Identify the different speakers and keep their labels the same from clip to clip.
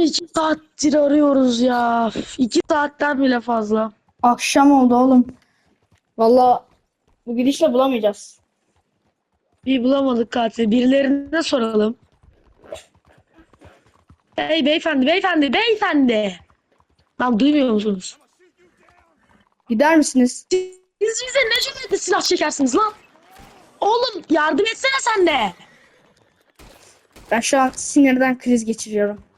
Speaker 1: Tam iki saattir arıyoruz ya. İki saatten bile fazla.
Speaker 2: Akşam oldu oğlum. Valla bu gidişle bulamayacağız.
Speaker 1: Bir bulamadık katil. Birilerine soralım. Hey beyefendi, beyefendi, beyefendi. Lan duymuyor musunuz?
Speaker 2: Gider misiniz?
Speaker 1: Siz bize ne cüretle silah çekersiniz lan? Oğlum yardım etsene sen de.
Speaker 2: Ben şu an sinirden kriz geçiriyorum.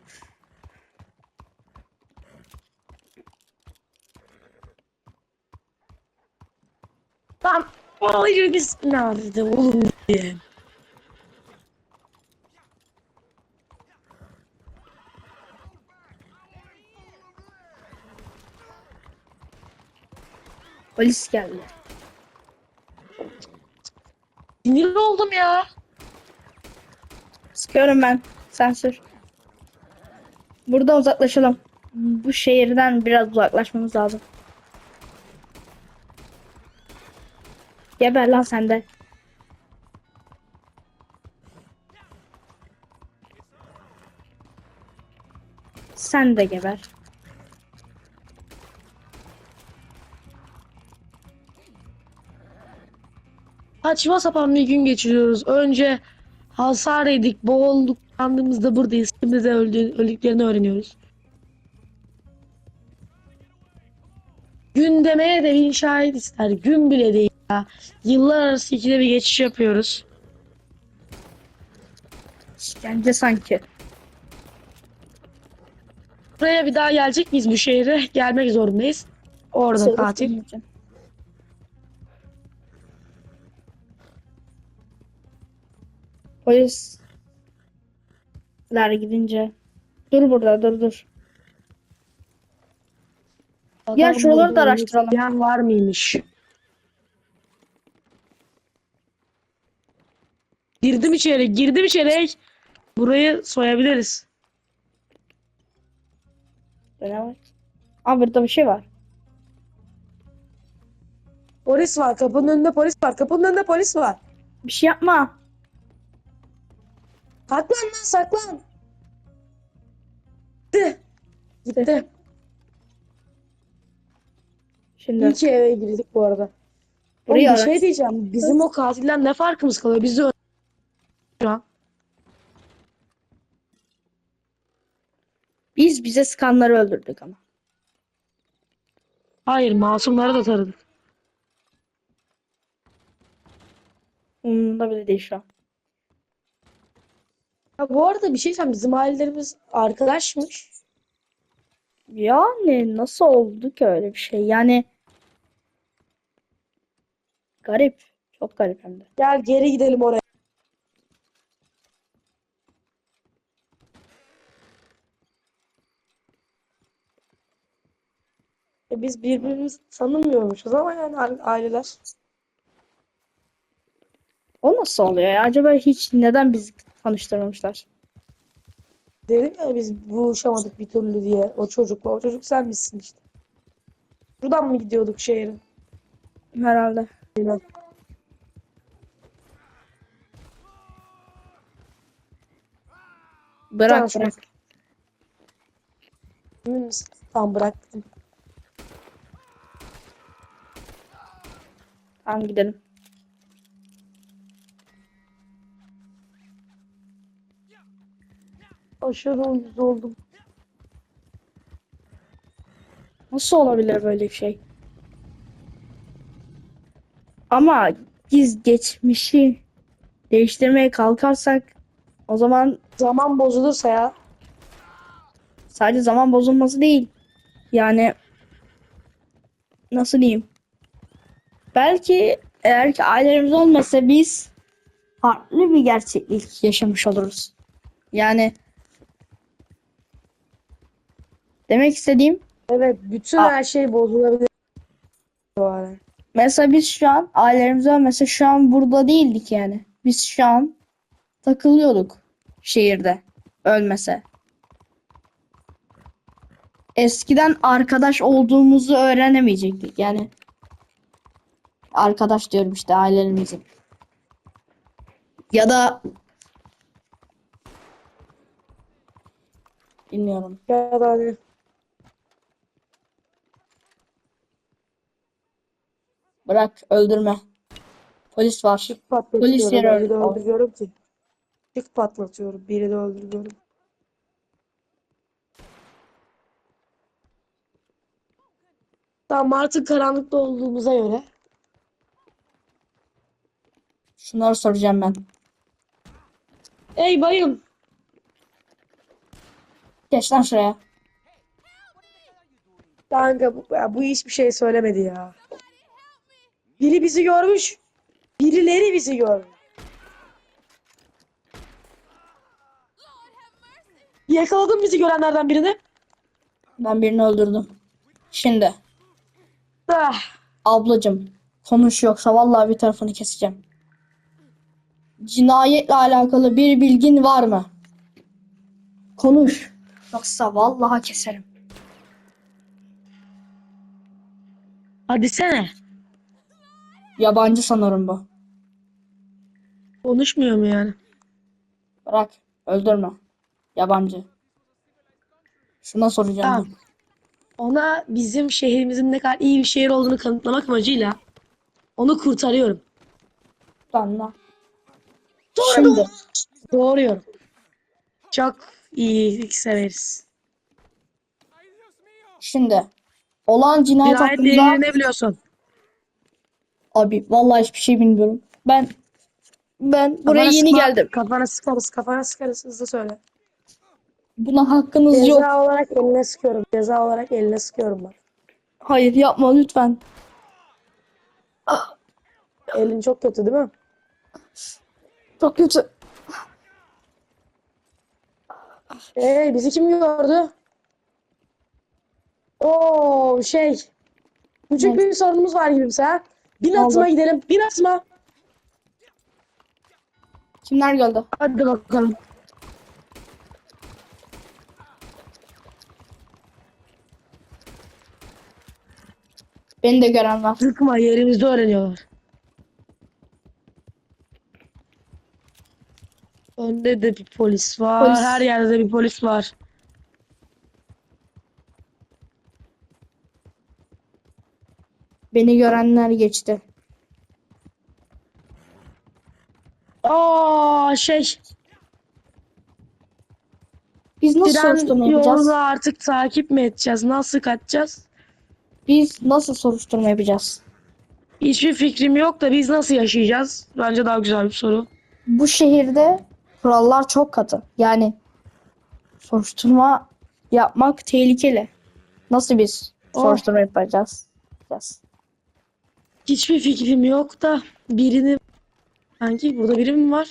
Speaker 1: Lan hayır biz nerede oğlum diye.
Speaker 2: Polis geldi.
Speaker 1: Sinir oldum ya.
Speaker 2: Sıkıyorum ben. Sen sür. Burada uzaklaşalım. Bu şehirden biraz uzaklaşmamız lazım. Geber lan sen. Sen de geber.
Speaker 1: Saçma sapan bir gün geçiriyoruz. Önce hasar yedik, boğulduk, andığımızda buradayız. Şimdi de öldü, öldüklerini öğreniyoruz. Gün demeye de bin şahit ister. Gün bile değil. Yıllar arası ikide bir geçiş yapıyoruz.
Speaker 2: İşkence sanki.
Speaker 1: Buraya bir daha gelecek miyiz bu şehre? Gelmek zorundayız. Orada katil.
Speaker 2: Polisler gidince. Dur burada dur dur. Ya
Speaker 1: Adam
Speaker 2: şuraları da araştıralım.
Speaker 1: var mıymış? Girdim içeri, girdim içeri. Burayı soyabiliriz.
Speaker 2: Var? Aa burada bir şey var.
Speaker 1: Polis var, kapının önünde polis var, kapının önünde polis var.
Speaker 2: Bir şey yapma.
Speaker 1: Saklan lan saklan. Gitti. Gitti.
Speaker 2: Şimdi
Speaker 1: İyi ki eve girdik bu arada.
Speaker 2: Burayı
Speaker 1: Oğlum bir şey diyeceğim. Bizim o katilden ne farkımız kalıyor? Biz de an.
Speaker 2: biz bize sıkanları öldürdük ama.
Speaker 1: Hayır, masumları da taradık.
Speaker 2: Umurumda bile değil şu an.
Speaker 1: Ya bu arada bir şey söyleyeyim. Bizim ailelerimiz arkadaşmış.
Speaker 2: Yani nasıl oldu ki öyle bir şey? Yani garip. Çok garip hem de.
Speaker 1: Gel geri gidelim oraya. E biz birbirimizi tanımıyormuşuz ama yani aileler.
Speaker 2: O nasıl oluyor ya? Acaba hiç neden bizi tanıştırmamışlar?
Speaker 1: Dedim ya biz buluşamadık bir türlü diye o çocukla. O çocuk sen misin işte. Buradan mı gidiyorduk şehre?
Speaker 2: Herhalde.
Speaker 1: Bilmem.
Speaker 2: Bırak
Speaker 1: Tamam,
Speaker 2: bırak.
Speaker 1: Emin misin? Tamam bıraktım.
Speaker 2: Tamam gidelim.
Speaker 1: Aşırı uyuz oldum.
Speaker 2: Nasıl olabilir böyle bir şey? Ama biz geçmişi değiştirmeye kalkarsak o zaman
Speaker 1: Zaman bozulursa ya.
Speaker 2: sadece zaman bozulması değil. Yani nasıl diyeyim? Belki eğer ki ailelerimiz olmasa biz farklı bir gerçeklik yaşamış oluruz. Yani demek istediğim
Speaker 1: Evet bütün her şey bozulabilir.
Speaker 2: Mesela biz şu an ailelerimiz olmasa şu an burada değildik yani. Biz şu an takılıyorduk şehirde ölmese. Eskiden arkadaş olduğumuzu öğrenemeyecektik yani. Arkadaş diyorum işte ailelerimizin. Ya da Dinliyorum.
Speaker 1: Ya da hani
Speaker 2: Bırak öldürme. Polis var.
Speaker 1: Çık patlatıyorum.
Speaker 2: Polis yeri
Speaker 1: Biri de
Speaker 2: öldü.
Speaker 1: öldürüyorum ki. Çık patlatıyorum. Biri de öldürüyorum. Tamam artık karanlıkta olduğumuza göre.
Speaker 2: Şunları soracağım ben.
Speaker 1: Ey bayım.
Speaker 2: Geç lan şuraya.
Speaker 1: Kanka bu, ya bu hiçbir şey söylemedi ya. Biri bizi görmüş. Birileri bizi görmüş. Yakaladın bizi görenlerden birini.
Speaker 2: Ben birini öldürdüm. Şimdi
Speaker 1: Ah,
Speaker 2: ablacım konuş yoksa vallahi bir tarafını keseceğim. Cinayetle alakalı bir bilgin var mı? Konuş. Yoksa vallahi keserim.
Speaker 1: hadi sene.
Speaker 2: Yabancı sanırım bu.
Speaker 1: Konuşmuyor mu yani?
Speaker 2: Bırak. Öldürme. Yabancı. Şuna soracağım.
Speaker 1: Tamam. Ona bizim şehrimizin ne kadar iyi bir şehir olduğunu kanıtlamak amacıyla onu kurtarıyorum.
Speaker 2: Anla. Şimdi
Speaker 1: Doğruyorum. Çok iyilik severiz.
Speaker 2: Şimdi olan cinayet hakkında
Speaker 1: ne biliyorsun?
Speaker 2: abi vallahi hiçbir şey bilmiyorum. Ben ben buraya
Speaker 1: Kafana
Speaker 2: yeni
Speaker 1: sıkma,
Speaker 2: geldim.
Speaker 1: Kafana sıkarız, kafana sıkarız. Hızlı söyle.
Speaker 2: Buna hakkınız yok.
Speaker 1: Ceza olarak eline sıkıyorum. Ceza olarak eline sıkıyorum bak.
Speaker 2: Hayır yapma lütfen.
Speaker 1: Elin çok kötü değil mi?
Speaker 2: Çok kötü.
Speaker 1: Ee, bizi kim gördü? Oo şey. Küçük bir sorunumuz var gibimse ha. Bin
Speaker 2: oldu?
Speaker 1: atıma gidelim. Bin atıma.
Speaker 2: Kimler geldi?
Speaker 1: Hadi bakalım.
Speaker 2: Beni de gören var.
Speaker 1: Sıkma yerimizi öğreniyorlar. Önde de bir polis var.
Speaker 2: Polis.
Speaker 1: Her yerde de bir polis var.
Speaker 2: Beni görenler geçti.
Speaker 1: Aa şey.
Speaker 2: Biz nasıl
Speaker 1: Tren
Speaker 2: soruşturma yapacağız?
Speaker 1: yolunu artık takip mi edeceğiz? Nasıl kaçacağız?
Speaker 2: Biz nasıl soruşturma yapacağız?
Speaker 1: Hiçbir fikrim yok da biz nasıl yaşayacağız? Bence daha güzel bir soru.
Speaker 2: Bu şehirde kurallar çok katı. Yani soruşturma yapmak tehlikeli. Nasıl biz
Speaker 1: Oh.
Speaker 2: soruşturma yapacağız? Yapacağız.
Speaker 1: Hiçbir fikrim yok da birini... Sanki burada biri mi var?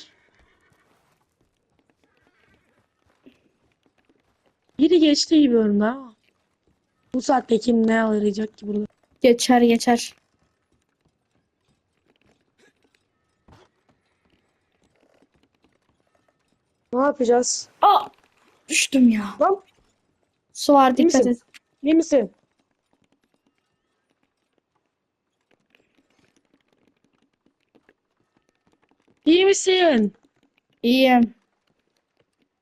Speaker 1: Biri geçti gibi önümden ama. Bu saatte kim ne arayacak ki burada?
Speaker 2: Geçer geçer.
Speaker 1: Ne yapacağız?
Speaker 2: Aa! Düştüm ya.
Speaker 1: Lan
Speaker 2: Su var dikkat
Speaker 1: misin?
Speaker 2: et.
Speaker 1: iyi misin? İyi misin?
Speaker 2: İyiyim.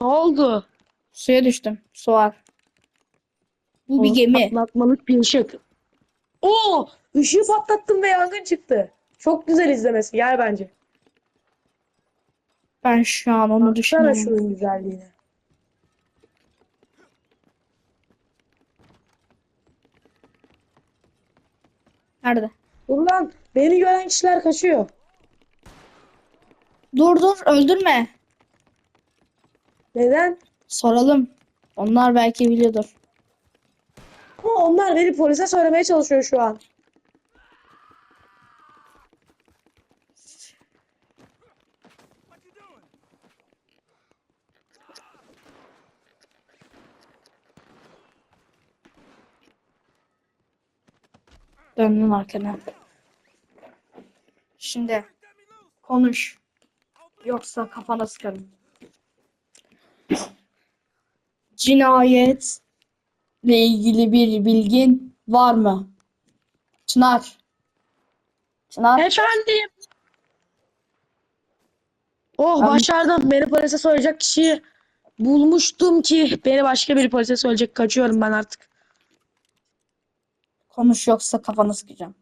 Speaker 1: Ne oldu?
Speaker 2: Suya düştüm. Su var. Bu bir gemi.
Speaker 1: Patlatmalık bir ışık. Oo! Işığı patlattım ve yangın çıktı. Çok güzel izlemesi. Gel bence.
Speaker 2: Ben şu an onu
Speaker 1: Baksana
Speaker 2: düşünüyorum.
Speaker 1: şunun güzelliğine.
Speaker 2: Nerede?
Speaker 1: Dur lan. Beni gören kişiler kaçıyor.
Speaker 2: Dur dur öldürme.
Speaker 1: Neden?
Speaker 2: Soralım. Onlar belki biliyordur.
Speaker 1: Ama onlar beni polise söylemeye çalışıyor şu an.
Speaker 2: Döndüm arkana. Şimdi konuş. Yoksa kafana sıkarım. Cinayetle ilgili bir bilgin var mı? Çınar. Çınar.
Speaker 1: Efendim. Oh
Speaker 2: Ben-
Speaker 1: başardım. Beni polise söyleyecek kişiyi bulmuştum ki beni başka bir polise söyleyecek. Kaçıyorum ben artık.
Speaker 2: Konuş yoksa kafanı sıkacağım.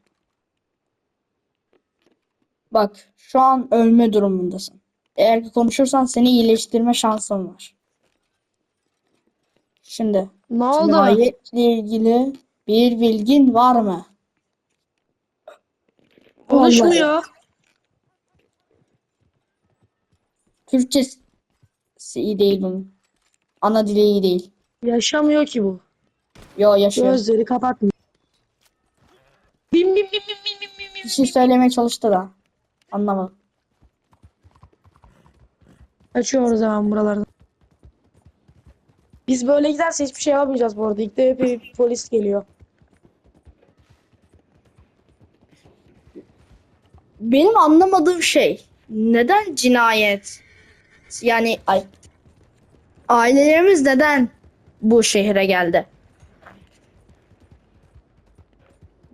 Speaker 2: Bak, şu an ölme durumundasın. Eğer ki konuşursan seni iyileştirme şansım var. Şimdi,
Speaker 1: Ne oldu?
Speaker 2: cinayetle ilgili bir bilgin var mı?
Speaker 1: Konuşmuyor.
Speaker 2: Türkçesi iyi değil bunun. Ana dili iyi değil.
Speaker 1: Yaşamıyor ki bu.
Speaker 2: Yo yaşıyor.
Speaker 1: Gözleri kapatmıyor. Bim bim bim bim bim bim bim
Speaker 2: Bir şey söylemeye çalıştı da. Anlamadım.
Speaker 1: Kaçıyoruz hemen buralardan. Biz böyle giderse hiçbir şey yapamayacağız bu arada. İlk de bir polis geliyor.
Speaker 2: Benim anlamadığım şey neden cinayet? Yani ay ailelerimiz neden bu şehre geldi?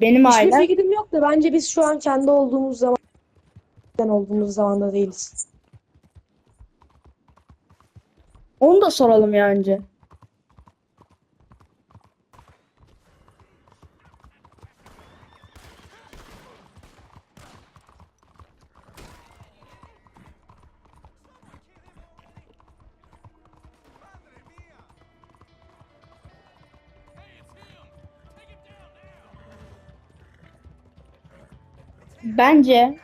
Speaker 2: Benim
Speaker 1: Hiçbir
Speaker 2: ailem
Speaker 1: fikrim yok da bence biz şu an kendi olduğumuz zaman olduğumuz zamanda değiliz.
Speaker 2: onu da soralım ya önce. Bence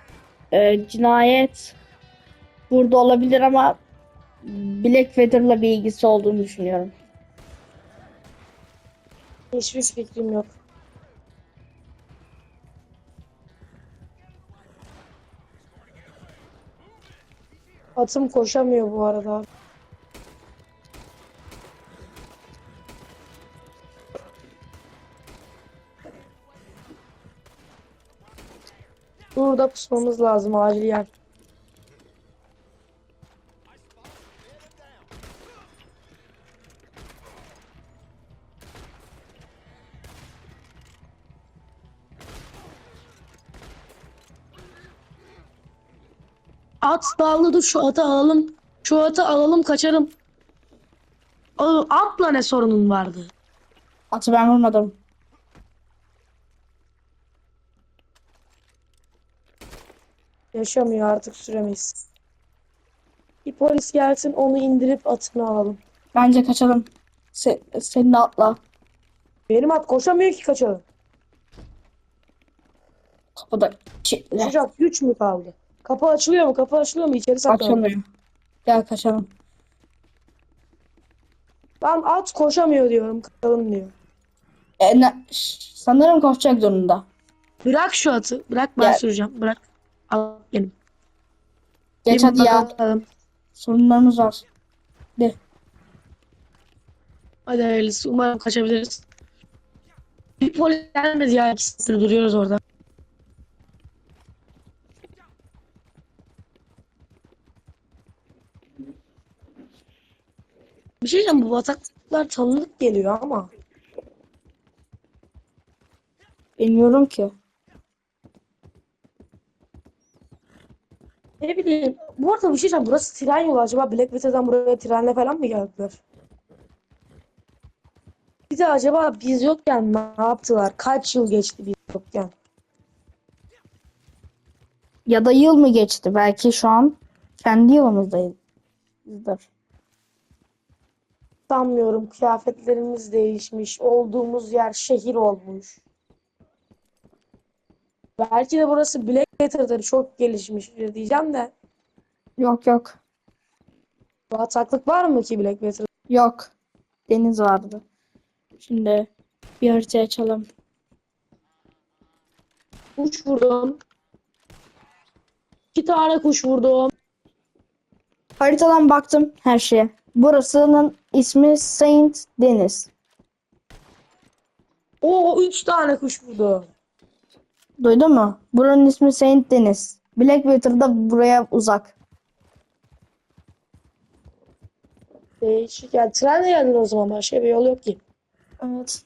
Speaker 2: e, cinayet burada olabilir ama Blackwater'la bir ilgisi olduğunu düşünüyorum.
Speaker 1: Hiçbir fikrim yok. Atım koşamıyor bu arada. Burada pusmamız lazım acil yer. At dağıldı şu atı alalım. Şu atı alalım kaçarım. Oğlum atla ne sorunun vardı?
Speaker 2: Atı ben vurmadım.
Speaker 1: Yaşamıyor artık süremeyiz. Bir polis gelsin onu indirip atını alalım.
Speaker 2: Bence kaçalım. Se senin atla.
Speaker 1: Benim at koşamıyor ki kaçalım.
Speaker 2: Kapıda kilitle.
Speaker 1: Sıcak güç mü kaldı? Kapı açılıyor mu? Kapı açılıyor mu? İçeri saklanalım.
Speaker 2: Açılmıyor. Gel kaçalım.
Speaker 1: Ben at koşamıyor diyorum. Kaçalım diyor.
Speaker 2: E, ne- Şş, sanırım koşacak zorunda.
Speaker 1: Bırak şu atı. Bırak ben
Speaker 2: Gel.
Speaker 1: süreceğim. Bırak. Al benim.
Speaker 2: Geç hadi ya.
Speaker 1: bakalım.
Speaker 2: Sorunlarımız var. De.
Speaker 1: Hadi hayırlısı. Umarım kaçabiliriz. Bir polis gelmedi ya. İki saattir duruyoruz orada. Bir şey diyeceğim. Bu bataklıklar tanıdık geliyor ama.
Speaker 2: Bilmiyorum ki.
Speaker 1: Ne bileyim. Bu arada bir şey diyeceğim. Burası tren yolu. Acaba Blackwater'dan buraya trenle falan mı geldiler? Bir de acaba biz yokken ne yaptılar? Kaç yıl geçti biz yokken?
Speaker 2: Ya da yıl mı geçti? Belki şu an kendi yılımızdayızdır.
Speaker 1: Sanmıyorum. Kıyafetlerimiz değişmiş. Olduğumuz yer şehir olmuş. Belki de burası Blackwater'dır. Çok gelişmiştir diyeceğim de.
Speaker 2: Yok yok.
Speaker 1: Bataklık var mı ki Blackwater'da?
Speaker 2: Yok. Deniz vardı. Şimdi bir harita açalım.
Speaker 1: Kuş vurdum. İki tane kuş vurdum.
Speaker 2: Haritadan baktım her şeye. Burasının ismi Saint Deniz.
Speaker 1: Oo üç tane kuş vurdum.
Speaker 2: Duydun mu? Buranın ismi Saint Deniz. Blackwater'da buraya uzak.
Speaker 1: Değişik. Yani trenle geldin o zaman. Başka bir yol yok ki.
Speaker 2: Evet.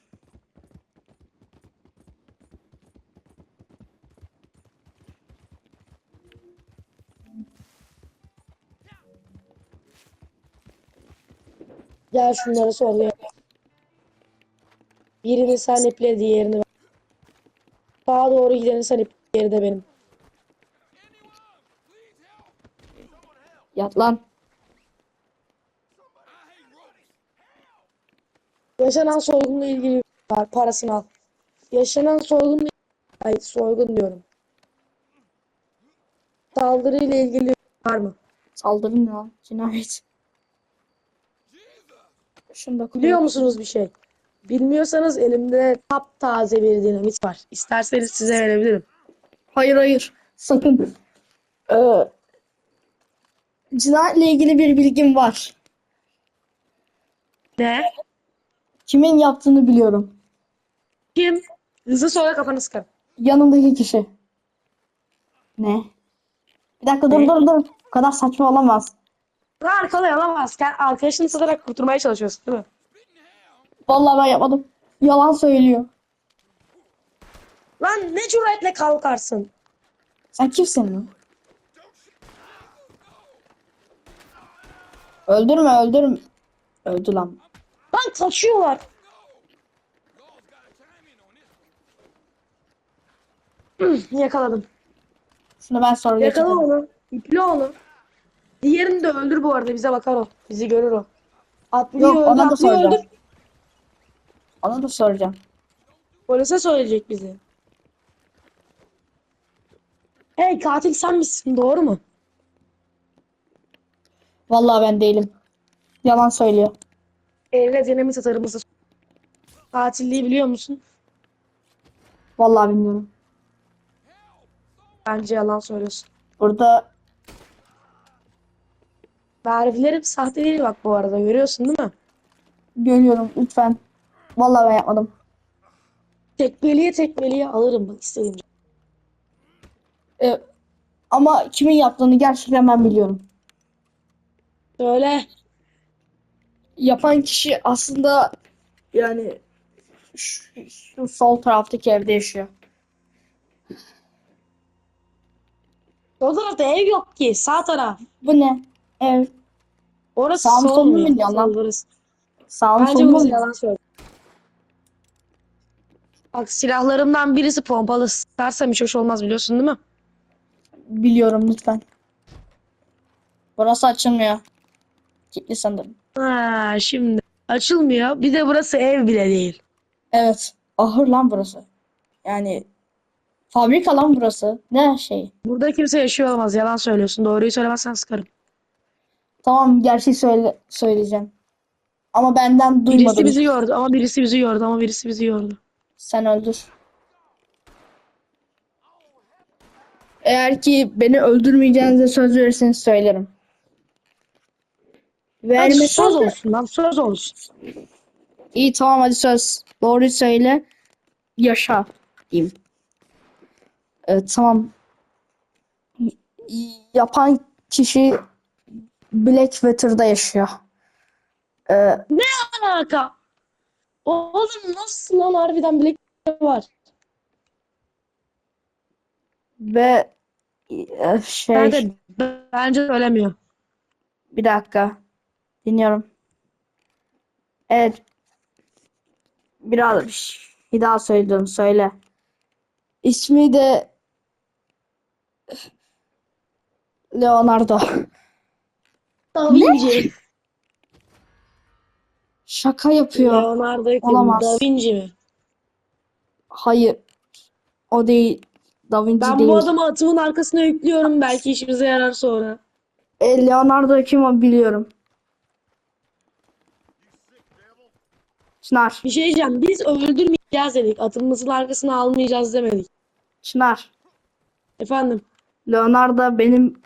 Speaker 1: Gel şunları sorguya. Birini sen iple diğerini ben. Sağa doğru gideni sen iple diğeri de benim.
Speaker 2: Yat lan.
Speaker 1: Yaşanan soygunla ilgili var. Parasını al. Yaşanan soygunla Ay soygun diyorum. Saldırıyla ilgili var mı?
Speaker 2: Saldırı ne lan? Cinayet. Şunu da
Speaker 1: Biliyor musunuz bir şey? Bilmiyorsanız elimde taptaze bir dinamit var. İsterseniz size verebilirim.
Speaker 2: Hayır hayır. Sakın. Ee, cinayetle ilgili bir bilgim var.
Speaker 1: Ne?
Speaker 2: Kimin yaptığını biliyorum.
Speaker 1: Kim? Hızlı sonra kafanı sıkarım.
Speaker 2: Yanındaki kişi. Ne? Bir dakika dur
Speaker 1: Ne?
Speaker 2: dur dur. Bu kadar saçma olamaz.
Speaker 1: Lan arkada yalamaz. Sen arkadaşını satarak kurtulmaya çalışıyorsun değil mi?
Speaker 2: Vallahi ben yapmadım. Yalan söylüyor.
Speaker 1: Lan ne cüretle kalkarsın?
Speaker 2: Sen kimsin lan? Öldürme öldürme. Öldü lan.
Speaker 1: Lan taşıyorlar. Yakaladım.
Speaker 2: Şunu ben sonra
Speaker 1: Yakala onu. İple onu. Diğerini de öldür bu arada. Bize bakar o. Bizi görür o. Atlıyor
Speaker 2: Yok,
Speaker 1: öldür,
Speaker 2: ona da
Speaker 1: atlıyor
Speaker 2: soracağım.
Speaker 1: öldür.
Speaker 2: Ona da soracağım.
Speaker 1: Polise söyleyecek bizi. Hey katil sen misin doğru mu?
Speaker 2: Vallahi ben değilim. Yalan söylüyor.
Speaker 1: Eline dinamit atarımızı. Katilliği biliyor musun?
Speaker 2: Vallahi bilmiyorum.
Speaker 1: Bence yalan söylüyorsun.
Speaker 2: Burada
Speaker 1: Vergilerim sahte değil bak bu arada görüyorsun değil mi?
Speaker 2: görüyorum lütfen. Vallahi ben yapmadım.
Speaker 1: Tekmeliye tekmeliye alırım bak istediğim.
Speaker 2: Ee, ama kimin yaptığını gerçekten ben biliyorum.
Speaker 1: Söyle.
Speaker 2: Yapan kişi aslında yani şu, şu sol taraftaki evde yaşıyor.
Speaker 1: O tarafta ev yok ki sağ taraf.
Speaker 2: Bu ne? Ev.
Speaker 1: Orası
Speaker 2: Sağ mı, sol mu
Speaker 1: solmuyor.
Speaker 2: biliyorsun lan?
Speaker 1: Sol burası.
Speaker 2: Sağ mı
Speaker 1: Bence
Speaker 2: sol
Speaker 1: bu
Speaker 2: mu?
Speaker 1: yalan söylüyor. Bak silahlarımdan birisi pompalı. Sıkarsam hiç hoş olmaz biliyorsun değil mi?
Speaker 2: Biliyorum lütfen. Burası açılmıyor. Kilitli sanırım.
Speaker 1: Ha, şimdi açılmıyor. Bir de burası ev bile değil.
Speaker 2: Evet. Ahır lan burası. Yani fabrika lan burası. Ne şey.
Speaker 1: Burada kimse yaşıyor olmaz. Yalan söylüyorsun. Doğruyu söylemezsen sıkarım.
Speaker 2: Tamam gerçeği söyle söyleyeceğim. Ama benden
Speaker 1: Birisi
Speaker 2: duymadın.
Speaker 1: bizi gördü ama birisi bizi gördü ama birisi bizi gördü.
Speaker 2: Sen öldür. Eğer ki beni öldürmeyeceğinize söz verirseniz söylerim. Vermesen
Speaker 1: söz
Speaker 2: de-
Speaker 1: olsun lan söz olsun.
Speaker 2: İyi tamam hadi söz. Doğruyu söyle. Yaşa diyeyim. Evet tamam. Yapan kişi Blackwater'da yaşıyor. Ee,
Speaker 1: Alaka. Oğlum nasıl lan harbiden bilek var.
Speaker 2: ve e, şey
Speaker 1: Bence, bence söylemiyor.
Speaker 2: bir dakika. Dinliyorum. Evet. Biraz bir daha söylüyorum söyle. İsmi de Leonardo.
Speaker 1: Da Vinci.
Speaker 2: Şaka yapıyor.
Speaker 1: Leonardo?
Speaker 2: Olamaz.
Speaker 1: Da Vinci mi?
Speaker 2: Hayır. O değil. Da Vinci
Speaker 1: Ben
Speaker 2: değil.
Speaker 1: bu adamı atımın arkasına yüklüyorum. Belki işimize yarar sonra.
Speaker 2: E, Leonardo kim o biliyorum. Çınar.
Speaker 1: Bir şey diyeceğim. Biz öldürmeyeceğiz dedik. Atımızın arkasına almayacağız demedik.
Speaker 2: Çınar.
Speaker 1: Efendim.
Speaker 2: Leonardo benim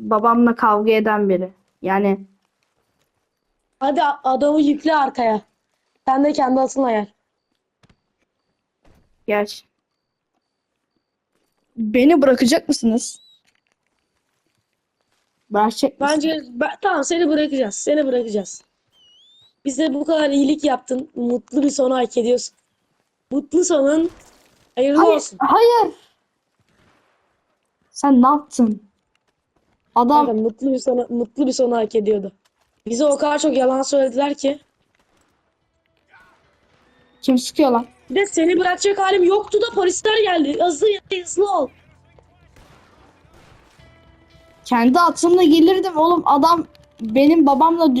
Speaker 2: babamla kavga eden biri. Yani
Speaker 1: Hadi adamı yükle arkaya. Sen de kendi atınla gel.
Speaker 2: gerçi. Beni bırakacak mısınız? Mısınız?
Speaker 1: Bence ben, tamam seni bırakacağız. Seni bırakacağız. Bize bu kadar iyilik yaptın. Mutlu bir sonu hak ediyorsun. Mutlu sonun hayırlı
Speaker 2: Hayır,
Speaker 1: olsun.
Speaker 2: hayır. Sen ne yaptın? Adam
Speaker 1: Kanka, mutlu bir sonu, mutlu bir sonu hak ediyordu. Bize o kadar çok yalan söylediler ki.
Speaker 2: Kim sıkıyor lan?
Speaker 1: Bir de seni bırakacak halim yoktu da polisler geldi. Hızlı hızlı ol.
Speaker 2: Kendi atımla gelirdim oğlum. Adam benim babamla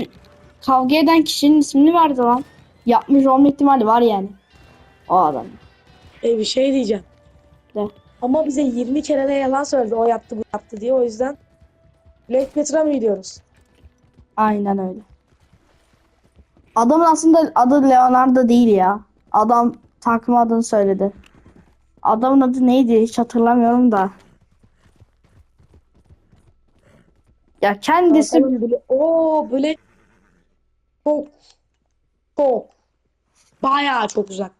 Speaker 2: kavga eden kişinin ismini verdi lan. Yapmış olma ihtimali var yani. O adam.
Speaker 1: E bir şey diyeceğim.
Speaker 2: De.
Speaker 1: Ama bize 20 kere de yalan söyledi. O yaptı bu yaptı diye. O yüzden Black Peter'a mı gidiyoruz?
Speaker 2: Aynen öyle. Adamın aslında adı Leonardo değil ya. Adam takım adını söyledi. Adamın adı neydi hiç hatırlamıyorum da. Ya kendisi
Speaker 1: Bakalım Black... Çok... Çok... Bayağı çok uzak.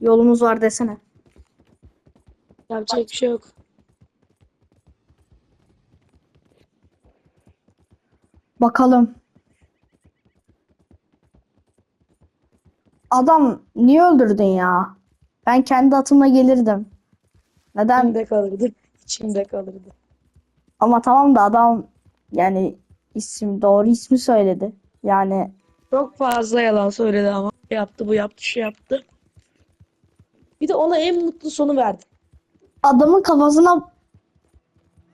Speaker 2: yolumuz var desene.
Speaker 1: Yapacak bir şey yok.
Speaker 2: Bakalım. Adam niye öldürdün ya? Ben kendi atımla gelirdim. Neden?
Speaker 1: İçimde kalırdı. İçimde kalırdı.
Speaker 2: Ama tamam da adam yani isim doğru ismi söyledi. Yani
Speaker 1: Çok fazla yalan söyledi ama. Yaptı bu yaptı şu yaptı. Bir de ona en mutlu sonu verdi.
Speaker 2: adamın kafasına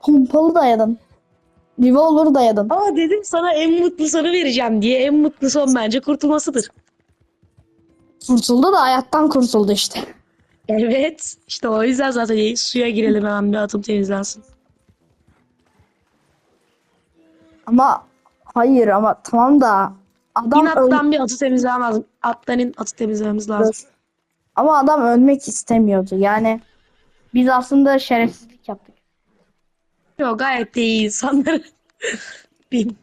Speaker 2: pompalı dayadın. Revolver dayadın.
Speaker 1: Ama dedim sana en mutlu sonu vereceğim diye. En mutlu son bence kurtulmasıdır.
Speaker 2: Kurtuldu da hayattan kurtuldu işte.
Speaker 1: Evet. İşte o yüzden zaten suya girelim hemen bir atım temizlensin.
Speaker 2: Ama hayır ama tamam da adam
Speaker 1: İnattan bir atı temizlemem lazım. Atların atı temizlememiz lazım.
Speaker 2: Dur. Ama adam ölmek istemiyordu. Yani biz aslında şerefsizlik yaptık.
Speaker 1: Yok gayet de iyi insanlar. Bin.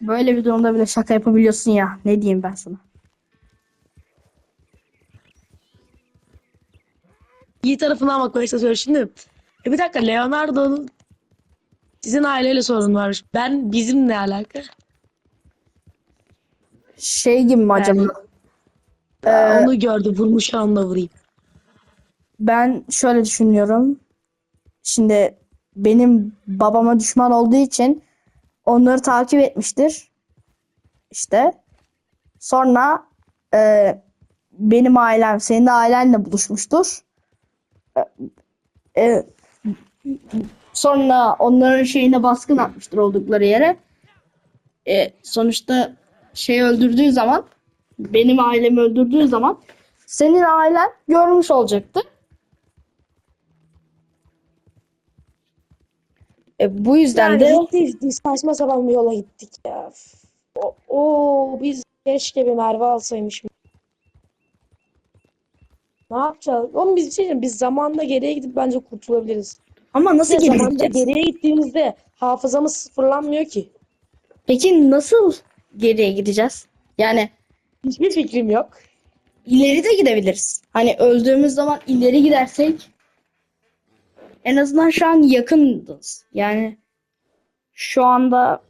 Speaker 2: Böyle bir durumda bile şaka yapabiliyorsun ya. Ne diyeyim ben sana?
Speaker 1: İyi tarafından bakmaya çalışıyorum. Şimdi e bir dakika Leonardo'nun sizin aileyle sorun varmış. Ben bizim ne alaka?
Speaker 2: Şey gibi mi acaba?
Speaker 1: Yani-
Speaker 2: Ee,
Speaker 1: Onu gördü vurmuş onunla vurayım.
Speaker 2: Ben şöyle düşünüyorum. Şimdi benim babama düşman olduğu için onları takip etmiştir. İşte. Sonra e, benim ailem senin de ailenle buluşmuştur. E, e, sonra onların şeyine baskın atmıştır oldukları yere. E, sonuçta şey öldürdüğü zaman benim ailemi öldürdüğü zaman senin ailen görmüş olacaktı. E, bu yüzden
Speaker 1: Yani
Speaker 2: de
Speaker 1: ciddi saçma sapan bir yola gittik ya. O, o biz keşke bir Merve alsaymışım. Ne yapacağız? Oğlum biz şey diyeceğim, Biz zamanda geriye gidip bence kurtulabiliriz.
Speaker 2: Ama nasıl geri
Speaker 1: zamanda
Speaker 2: gideceğiz?
Speaker 1: geriye gittiğimizde hafızamız sıfırlanmıyor ki.
Speaker 2: Peki nasıl geriye gideceğiz? Yani
Speaker 1: Hiçbir fikrim yok.
Speaker 2: ileri de gidebiliriz. Hani öldüğümüz zaman ileri gidersek en azından şu an yakındız. Yani şu anda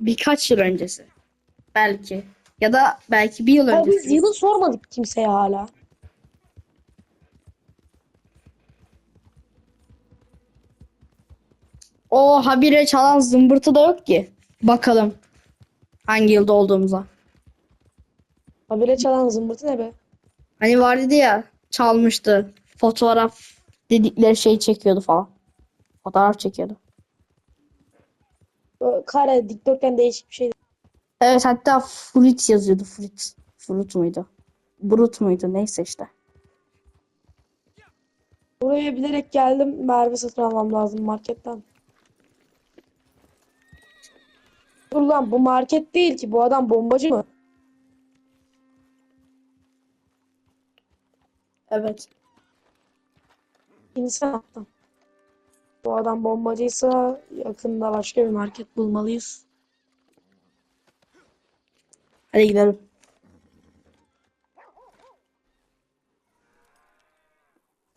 Speaker 2: birkaç yıl öncesi belki ya da belki bir yıl
Speaker 1: Ama biz
Speaker 2: öncesi.
Speaker 1: yılı sormadık kimseye hala.
Speaker 2: O habire çalan zımbırtı da yok ki. Bakalım hangi yılda olduğumuza.
Speaker 1: Habire çalan zımbırtı ne be?
Speaker 2: Hani vardı ya çalmıştı. Fotoğraf dedikleri şeyi çekiyordu falan. Fotoğraf çekiyordu.
Speaker 1: Böyle Kare, dikdörtgen değişik bir şey.
Speaker 2: Evet hatta Fruit yazıyordu. Fruit. Fruit muydu? Brut muydu? Neyse işte.
Speaker 1: Buraya bilerek geldim. Merve satın almam lazım marketten. Dur lan bu market değil ki. Bu adam bombacı mı?
Speaker 2: Evet.
Speaker 1: İnsan attım. Bu adam bombacıysa yakında başka bir market bulmalıyız.
Speaker 2: Hadi gidelim.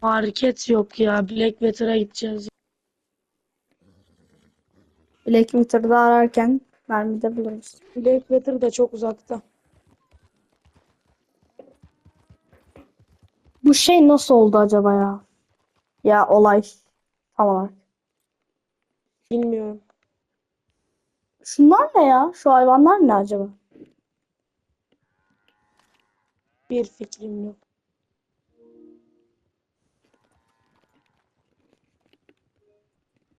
Speaker 1: Market yok ya. Black Better'a gideceğiz.
Speaker 2: Black Meter'da ararken mermide buluruz.
Speaker 1: Black Better da çok uzakta.
Speaker 2: Bu şey nasıl oldu acaba ya? Ya olay tam olarak.
Speaker 1: Bilmiyorum.
Speaker 2: Şunlar ne ya? Şu hayvanlar ne acaba?
Speaker 1: Bir fikrim yok.